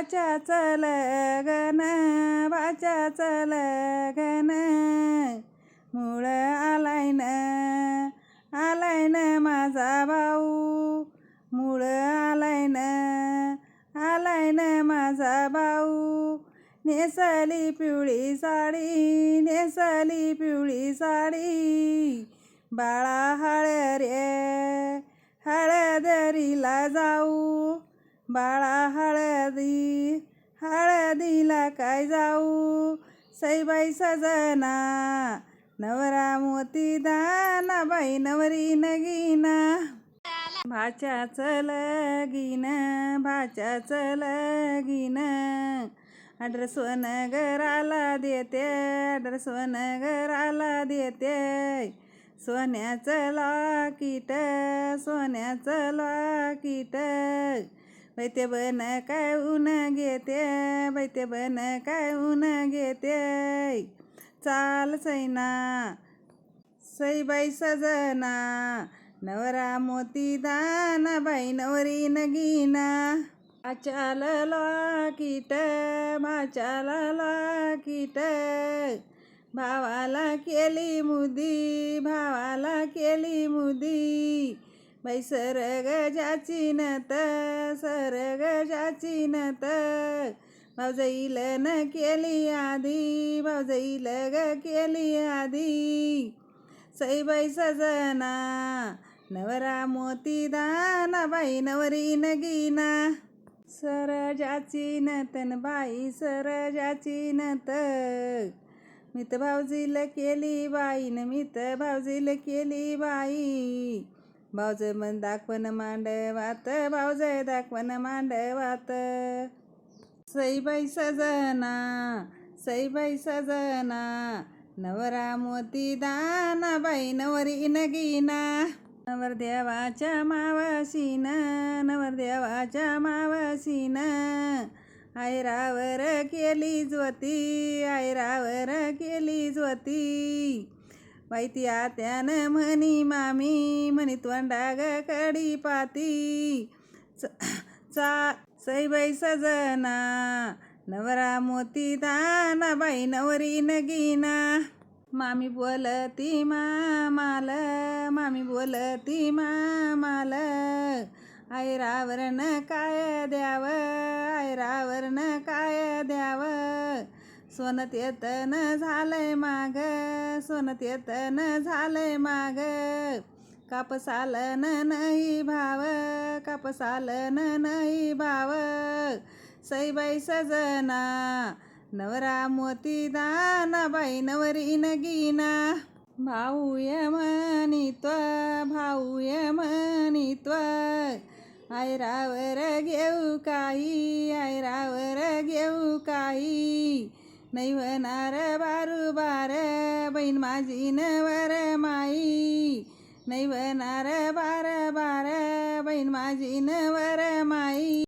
भाच्याच लगन चल लगन मुळ आलाय न आलाय न माझा भाऊ. मुळ आलाय न आलाय न माझा भाऊ. नेसली पिवळी साडी नेसली पिवळी साडी. बाळा हळद रे हळदरीला जाऊ. बाळा हळदी हळदीला काय जाऊ? सईबाई सजना नवरा मोती दाना बाई नवरी नगीना. भाच्याच लगीन भाच्याच लगीन अड्रेस घराला देते अड्रेस घराला देते. सोन्याचं लॉकीट सोन्याचं लॉकीट बैते बन काय ऊन घेते? बैते बन काय ऊन घेते? चाल सैना सईबाई सजना नवरा मोती दाना बाई नवरी नगीना. आचाल लॉकीट भाच्याल लॉकीट भावाला केली मुदी भावाला केली मुदी. बाई सरग जाची नत सरग जाची नत भाऊजाईल न केली आधी भाऊजाईल ग केली आधी. सईबाई सजना नवरा मोती दाना बाई नवरी नगीना. सरजाची नतन बाई सरजाची नत मित भाऊजील केली बाईन मित भाऊजील केली बाई. भाऊजे मन दाखवण मांडवात भाऊजे दाखवण मांडवात सईबाई सजना सईबाई सजना नवरा मोती दाना बाई नवरी नगीना नवरदेवाच्या मावासीनं नवरदेवाच्या मावशीन आयरावर केली ज्वती आयरावर केली ज्वती बाई ती आत्यानं म्हणी मामी म्हणी तोंडा ग कडी पाती. चा सईबाई सजना नवरा मोती दाना बाई नवरी नगीना. मामी बोलती मामाल मामी बोलती मामाल आयरावरन काय द्यावं आयरावरन काय द्यावं सोनत येतन झालंय माग सोनत येतन झालंय माग. कापसालन नाही भाव कापसालन नाही भाव. सईबाई सजना नवरा मोती दाना बाई नवरी नगीना. भाऊ ये म्हणित्व भाऊ ये म्हणित्व आयरावर घेऊ काही आयरावर घेऊ काही. नाही बारू बार बहीण माझी नवर माई नाही होणार बार बार बहीण माझी नवर